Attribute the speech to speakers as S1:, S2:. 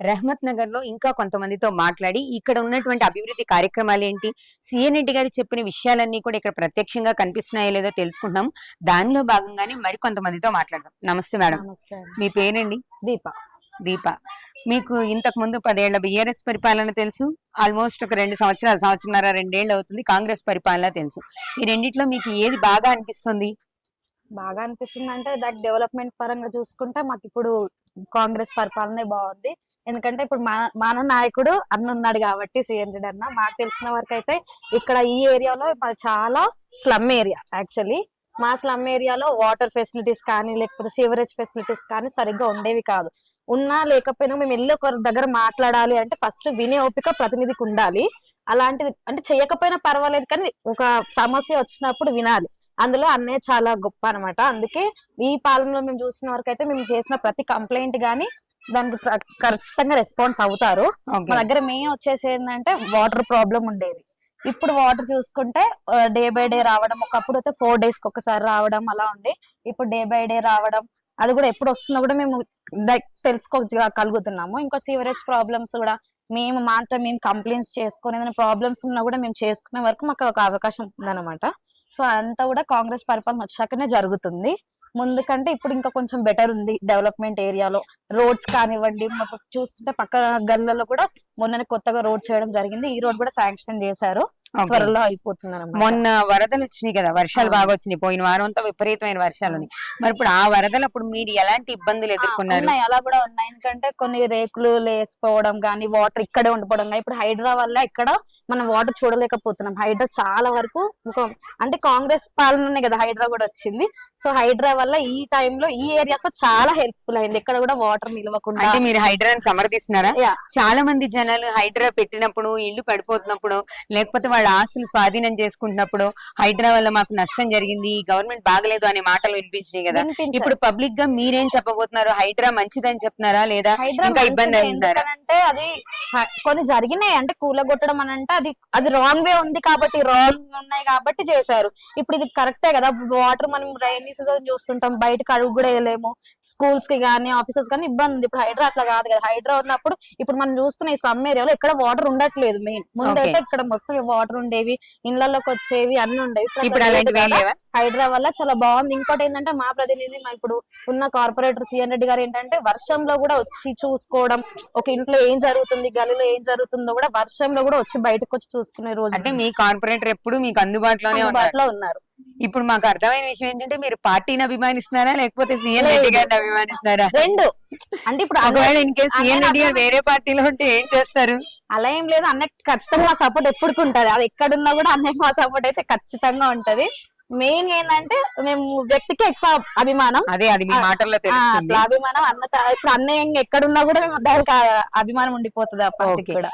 S1: రహమత్ నగర్లో ఇంకా కొంతమందితో మాట్లాడి ఇక్కడ ఉన్నటువంటి అభివృద్ధి కార్యక్రమాలు ఏంటి? సీఎన్ రెడ్డి గారు చెప్పిన విషయాలన్నీ కూడా ఇక్కడ ప్రత్యక్షంగా కనిపిస్తున్నాయో లేదో తెలుసుకుంటున్నాం. దానిలో భాగంగానే మరి కొంతమందితో మాట్లాడదాం. నమస్తే మేడం. మీ పేరండి
S2: దీప.
S1: దీప. మీకు ఇంతకు ముందు పదేళ్ళ బిఆర్ఎస్ పరిపాలన తెలుసు. ఆల్మోస్ట్ ఒక రెండు సంవత్సరాలు సంవత్సరన్నర రెండేళ్ళు అవుతుంది కాంగ్రెస్ పరిపాలన తెలుసు. ఈ రెండిట్లో మీకు ఏది బాగా అనిపిస్తుంది?
S2: బాగా అనిపిస్తుంది అంటే దాని డెవలప్మెంట్ పరంగా చూసుకుంటే మాకు ఇప్పుడు కాంగ్రెస్ పరిపాలనే బాగుంది. ఎందుకంటే ఇప్పుడు మన మన నాయకుడు అన్న ఉన్నాడు కాబట్టి సీఎం రెడ్డి అన్న. మాకు తెలిసిన వరకు అయితే ఇక్కడ ఈ ఏరియాలో చాలా స్లమ్ ఏరియా యాక్చువల్లీ. మా స్లమ్ ఏరియాలో వాటర్ ఫెసిలిటీస్ కానీ లేకపోతే సీవరేజ్ ఫెసిలిటీస్ కానీ సరిగ్గా ఉండేవి కాదు. ఉన్నా లేకపోయినా మేము వెళ్ళి ఒకరి దగ్గర మాట్లాడాలి అంటే ఫస్ట్ వినే ఓపిక ప్రతినిధికి ఉండాలి. అలాంటిది అంటే చేయకపోయినా పర్వాలేదు కానీ ఒక సమస్య వచ్చినప్పుడు వినాలి. అందులో అన్నయ్య చాలా గొప్ప అనమాట అందుకే ఈ పాలనలో మేము చూసిన వరకు అయితే మేము చేసిన ప్రతి కంప్లైంట్ గానీ దానికి ఖచ్చితంగా రెస్పాన్స్ అవుతారు. మా దగ్గర మెయిన్ వచ్చేసి ఏంటంటే వాటర్ ప్రాబ్లం ఉండేది. ఇప్పుడు వాటర్ చూసుకుంటే డే బై డే రావడం ఒకప్పుడు అయితే ఫోర్ డేస్కి ఒకసారి రావడం అలా ఉండే. ఇప్పుడు డే బై డే రావడం అది కూడా ఎప్పుడు వస్తున్నా కూడా మేము తెలుసుకోగలుగుతున్నాము ఇంకా సీవరేజ్ ప్రాబ్లమ్స్ కూడా మేము మాతో మేము కంప్లైంట్స్ చేసుకుని ఏదైనా ప్రాబ్లమ్స్ ఉన్నా కూడా మేము చేసుకునే వరకు మాకు ఒక అవకాశం ఉందన్నమాట. సో అంతా కూడా కాంగ్రెస్ పరిపాలన వచ్చాకనే జరుగుతుంది. ముందు కంటే ఇప్పుడు ఇంకా కొంచెం బెటర్ ఉంది డెవలప్మెంట్ ఏరియాలో రోడ్స్ కానివ్వండి మాకు చూస్తుంటే పక్క గల్లలో కూడా మొన్ననే కొత్తగా రోడ్ చేయడం జరిగింది. ఈ రోడ్ కూడా శాంక్షన్ చేశారు. త్వరలో అయిపోతుంది
S1: మొన్న వరదలు వచ్చినాయి కదా వర్షాలు. బాగా వచ్చినాయి. పోయిన వారం అంతా విపరీతమైన వర్షాలు ఉన్నాయి. మరి ఇప్పుడు ఆ వరదలు అప్పుడు మీరు ఎలాంటి ఇబ్బందులు ఎదుర్కొన్నారు?
S2: అలా కూడా ఉన్నాయి. ఎందుకంటే కొన్ని రేకులు లేసిపోవడం కానీ వాటర్ ఇక్కడే ఉండిపోవడం ఇప్పుడు హైడ్రా వల్ల ఇక్కడ మనం వాటర్ చూడలేకపోతున్నాం. హైడ్రా చాలా వరకు ఒక అంటే కాంగ్రెస్ పాలననే కదా హైడ్రా కూడా వచ్చింది. సో హైడ్రా వల్ల ఈ టైంలో ఈ ఏరియాస్లో చాలా హెల్ప్ఫుల్ అయింది. ఇక్కడ కూడా వాటర్ నిలవకుండా
S1: అంటే మీరు హైడ్రాని సమర్థిస్తున్నారా?
S2: యా.
S1: చాలా మంది జనాలు హైడ్రా పెట్టినప్పుడు ఇల్లు పడిపోతున్నప్పుడు లేకపోతే వాళ్ళ ఆస్తులు స్వాధీనం చేసుకుంటున్నప్పుడు హైడ్రా వల్ల మాకు నష్టం జరిగింది గవర్నమెంట్ బాగలేదు అనే మాటలు వినిపించినాయి కదా. ఇప్పుడు పబ్లిక్గా మీరేం చెప్పబోతున్నారు? హైడ్రా మంచిదని చెప్తున్నారా లేదా?
S2: హైడ్రా
S1: ఇంకా ఇబ్బంది. అయిందారా?
S2: ఎందుకనంటే అది కొన్ని జరిగినాయి. అంటే కూలగొట్టడం అని అంటే అది అది రాంగ్ వే ఉంది కాబట్టి రాంగ్ ఉన్నాయి కాబట్టి చేశారు. ఇప్పుడు ఇది కరెక్టే కదా వాటర్ మనం రైనీ సీజన్ చూస్తుంటాం బయటకు అడుగు కూడా వేయలేము. స్కూల్స్కి కానీ ఆఫీసెస్ కానీ ఇబ్బంది. ఉంది ఇప్పుడు హైడ్రా అట్లా కాదు కదా హైడ్రా ఉన్నప్పుడు ఇప్పుడు మనం చూస్తున్న ఈ సమ్ ఏరియాలో ఎక్కడ వాటర్ ఉండట్లేదు మెయిన్ ముందైతే ఇక్కడ మొత్తం వాటర్ ఉండేవి ఇళ్ళలోకి వచ్చేవి అన్ని ఉండేవి. హైడ్రా వల్ల చాలా బాగుంది. ఇంకోటి ఏంటంటే మా ప్రతినిధి మా ఇప్పుడు ఉన్న కార్పొరేటర్ సిఎన్ రెడ్డి గారు ఏంటంటే వర్షంలో కూడా వచ్చి చూసుకోవడం ఒక ఇంట్లో ఏం జరుగుతుంది గలిలో ఏం జరుగుతుందో కూడా వర్షంలో కూడా వచ్చి బయటకు వచ్చి చూసుకునే రోజు
S1: అంటే మీ కార్పొరేటర్ ఎప్పుడు మీకు అందుబాటులోనే
S2: అందుబాటులో ఉన్నారు.
S1: ఇప్పుడు మాకు అర్థమైన విషయం ఏంటంటే మీరు పార్టీని అభిమానిస్తున్నారా లేకపోతే సీఎం. రెడ్డి గారిని అభిమానిస్తున్నారా?
S2: రెండు. అంటే ఇప్పుడు
S1: ఒకవేళ ఇన్ కేసు సీఎం రెడ్డి గారు వేరే పార్టీలో ఉంటే ఏం చేస్తారు?
S2: అలా ఏం లేదు. అన్నయ్య ఖచ్చితంగా మా సపోర్ట్ ఎప్పటికి ఉంటది. అది ఎక్కడున్నా కూడా అన్నయ్య మా సపోర్ట్ అయితే ఖచ్చితంగా ఉంటది. మెయిన్ ఏంటంటే మేము వ్యక్తికి ఎక్కువ అభిమానం.
S1: అదే అది మీ మాటల్లో
S2: అభిమానం. అన్న ఇప్పుడు అన్నయ్య ఎక్కడున్నా కూడా మేము దానికి అభిమానం ఉండిపోతుంది ఆ పార్టీకి
S1: Okay.
S2: కూడా.